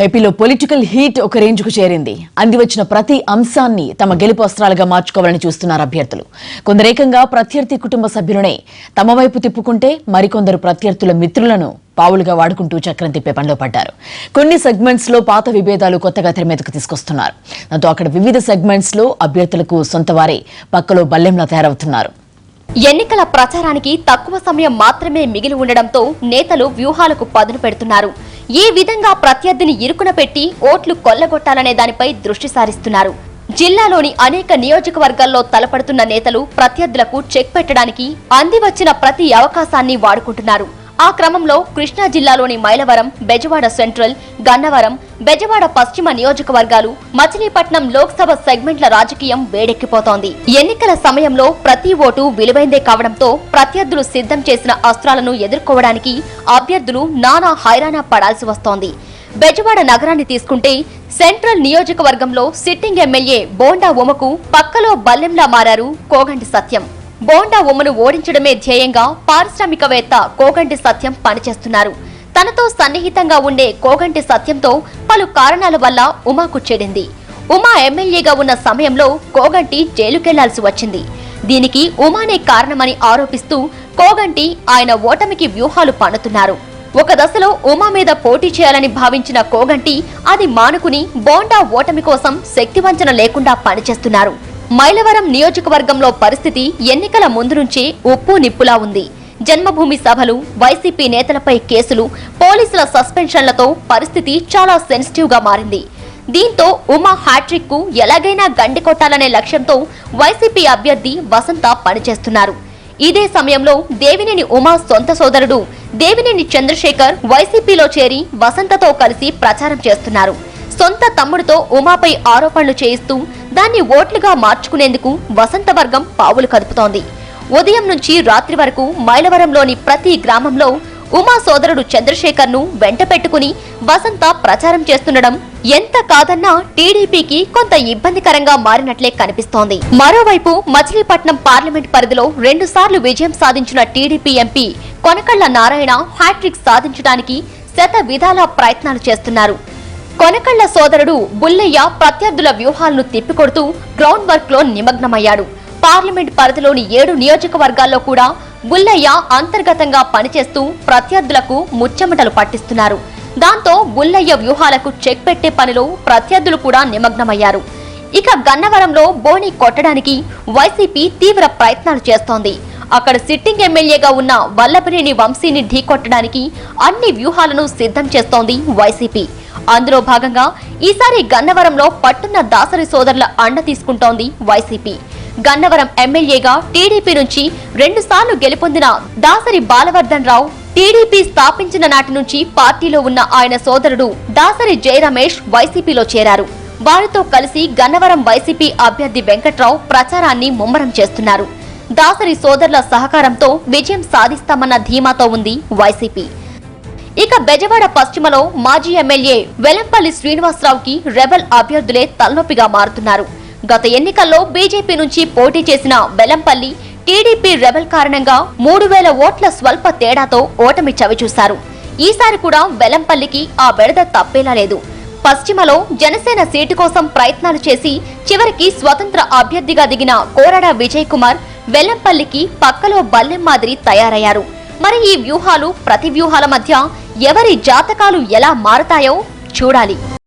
ఏపీలో political heat ఒక రేంజ్కు చేరింది. అంది వచ్చిన ప్రతి అంశాన్ని తమ గెలుపు అస్త్రాలుగా మార్చుకోవాలని చూస్తున్నారు అభ్యర్థులు. కొందరేకంగా ప్రత్యర్థి కుటుంబ సభ్యులనే. తమ వైపు తిప్పుకుంటే మరికొందరు ప్రత్యర్థుల మిత్రులను పావులుగా వాడుకుంటూ చక్రం తిప్పే పనిలో పడ్డారు. కొన్ని సెగ్మెంట్స్లో పాత విభేదాలు కొత్తగా తెర మీదకు తీసుకొస్తున్నారు. దాంతో అక్కడ వివిధ సెగ్మెంట్స్లో అభ్యర్థులకు సొంత వారే పక్కలో బల్లెంలా తయారవుతున్నారు. ఎన్నికల ప్రచారానికి తక్కువ సమయం మాత్రమే మిగిలి ఉండడంతో నేతలు వ్యూహాలకు పదును పెడుతున్నారు. ఏ విధంగా ప్రత్యర్థిని ఇరుకున పెట్టి ఓట్లు కొల్లగొట్టాలనే దానిపై దృష్టి సారిస్తున్నారు. జిల్లాలోని అనేక నియోజకవర్గాల్లో తలపడుతున్న నేతలు ప్రత్యర్థులకు చెక్ పెట్టడానికి అంది వచ్చిన ప్రతి అవకాశాన్ని వాడుకుంటున్నారు. ఆ క్రమంలో కృష్ణా జిల్లాలోని మైలవరం బెజవాడ సెంట్రల్ గన్నవరం బెజవాడ పశ్చిమ నియోజకవర్గాలు మచిలీపట్నం లోక్సభ సెగ్మెంట్ల రాజకీయం వేడెక్కిపోతోంది. ఎన్నికల సమయంలో ప్రతి ఓటు విలువైందే కావడంతో ప్రత్యర్థులు సిద్ధం చేసిన అస్త్రాలను ఎదుర్కోవడానికి అభ్యర్థులు నానా హైరాణ పడాల్సి వస్తోంది. బెజవాడ నగరాన్ని తీసుకుంటే సెంట్రల్ నియోజకవర్గంలో సిట్టింగ్ ఎమ్మెల్యే బోండా ఉమకు పక్కలో బల్లెంలా మారారు కోగంటి సత్యం. బోండా ఉమ్మను ఓడించడమే ధ్యేయంగా పారిశ్రామికవేత్త కోగంటి సత్యం పనిచేస్తున్నారు. తనతో సన్నిహితంగా ఉండే కోగంటి సత్యంతో పలు కారణాల వల్ల ఉమాకు చెడింది. ఉమా ఎమ్మెల్యేగా ఉన్న సమయంలో కోగంటి జైలుకెళ్ళాల్సి వచ్చింది. దీనికి ఉమానే కారణమని ఆరోపిస్తూ కోగంటి ఆయన ఓటమికి వ్యూహాలు పన్నుతున్నారు. ఒక దశలో ఉమా మీద పోటీ చేయాలని భావించిన కోగంటి అది మానుకుని బోండా ఓటమి కోసం శక్తివంచన లేకుండా పనిచేస్తున్నారు. మైలవరం నియోజకవర్గంలో పరిస్థితి ఎన్నికల ముందు నుంచే ఉప్పు నిప్పులా ఉంది. జన్మభూమి సభలు వైసీపీ నేతలపై కేసులు పోలీసుల సస్పెన్షన్లతో పరిస్థితి చాలా సెన్సిటివ్గా మారింది. దీంతో ఉమా హ్యాట్రిక్కు ఎలాగైనా గండి కొట్టాలనే లక్ష్యంతో వైసీపీ అభ్యర్థి వసంత పనిచేస్తున్నారు. ఇదే సమయంలో దేవినేని ఉమా సొంత సోదరుడు దేవినేని చంద్రశేఖర్ వైసీపీలో చేరి వసంతతో కలిసి ప్రచారం చేస్తున్నారు. సొంత తమ్ముడితో ఉమాపై ఆరోపణలు చేయిస్తూ దాన్ని ఓట్లుగా మార్చుకునేందుకు వసంత వర్గం పావులు కదుపుతోంది. ఉదయం నుంచి రాత్రి వరకు మైలవరంలోని ప్రతి గ్రామంలో ఉమా సోదరుడు చంద్రశేఖర్ను వెంట పెట్టుకుని వసంత ప్రచారం చేస్తుండడం ఎంత కాదన్నా టీడీపీకి కొంత ఇబ్బందికరంగా మారినట్లే కనిపిస్తోంది. మరోవైపు మచిలీపట్నం పార్లమెంట్ పరిధిలో రెండు సార్లు విజయం సాధించిన TDP MP Konakalla Narayana hattrick సాధించడానికి శత విధాల ప్రయత్నాలు చేస్తున్నారు. కొనకళ్ళ సోదరుడు బుల్లయ్య ప్రత్యర్థుల వ్యూహాలను తిప్పికొడుతూ గ్రౌండ్ వర్క్లో నిమగ్నమయ్యాడు. పార్లమెంట్ పరిధిలోని ఏడు నియోజకవర్గాల్లో కూడా బుల్లయ్య అంతర్గతంగా పనిచేస్తూ ప్రత్యర్థులకు ముచ్చెమటలు పట్టిస్తున్నారు. దాంతో బుల్లయ్య వ్యూహాలకు చెక్ పెట్టే పనిలో ప్రత్యర్థులు కూడా నిమగ్నమయ్యారు. ఇక గన్నవరంలో బోని కొట్టడానికి వైసీపీ తీవ్ర ప్రయత్నాలు చేస్తోంది. అక్కడ సిట్టింగ్ ఎమ్మెల్యేగా ఉన్న వల్లభనేని వంశీని ఢీకొట్టడానికి అన్ని వ్యూహాలను సిద్ధం చేస్తోంది వైసీపీ. అందులో భాగంగా ఈసారి గన్నవరంలో పట్టున్న దాసరి సోదరుల అండ తీసుకుంటోంది వైసీపీ. గన్నవరం ఎమ్మెల్యేగా టీడీపీ నుంచి రెండుసార్లు గెలుపొందిన దాసరి బాలవర్ధన్ రావు టీడీపీ స్థాపించిన నాటి నుంచి పార్టీలో ఉన్న ఆయన సోదరుడు దాసరి జయరమేష్ వైసీపీలో చేరారు. వారితో కలిసి గన్నవరం వైసీపీ అభ్యర్థి వెంకట్రావు ప్రచారాన్ని ముమ్మరం చేస్తున్నారు. దాసరి సోదరుల సహకారంతో విజయం సాధిస్తామన్న ధీమాతో ఉంది వైసీపీ. ఇక బెజవాడ పశ్చిమలో మాజీ ఎమ్మెల్యే వెలంపల్లి శ్రీనివాసరావుకి రెబల్ అభ్యర్థులే తలనొప్పిగా మారుతున్నారు. గత ఎన్నికల్లో బీజేపీ నుంచి పోటీ చేసిన వెలంపల్లి టీడీపీ రెబల్ కారణంగా మూడు వేల ఓట్ల స్వల్ప తేడాతో ఓటమి చవిచూశారు. ఈసారి కూడా వెలంపల్లికి ఆ బెడద తప్పేలా లేదు. పశ్చిమలో జనసేన సీటు కోసం ప్రయత్నాలు చేసి చివరికి స్వతంత్ర అభ్యర్థిగా దిగిన కోరడ విజయ్ కుమార్ వెల్లంపల్లికి పక్కలో బల్లెం మాదిరి తయారయ్యారు. మరి ఈ వ్యూహాలు ప్రతి వ్యూహాల మధ్య ఎవరి జాతకాలు ఎలా మారతాయో చూడాలి.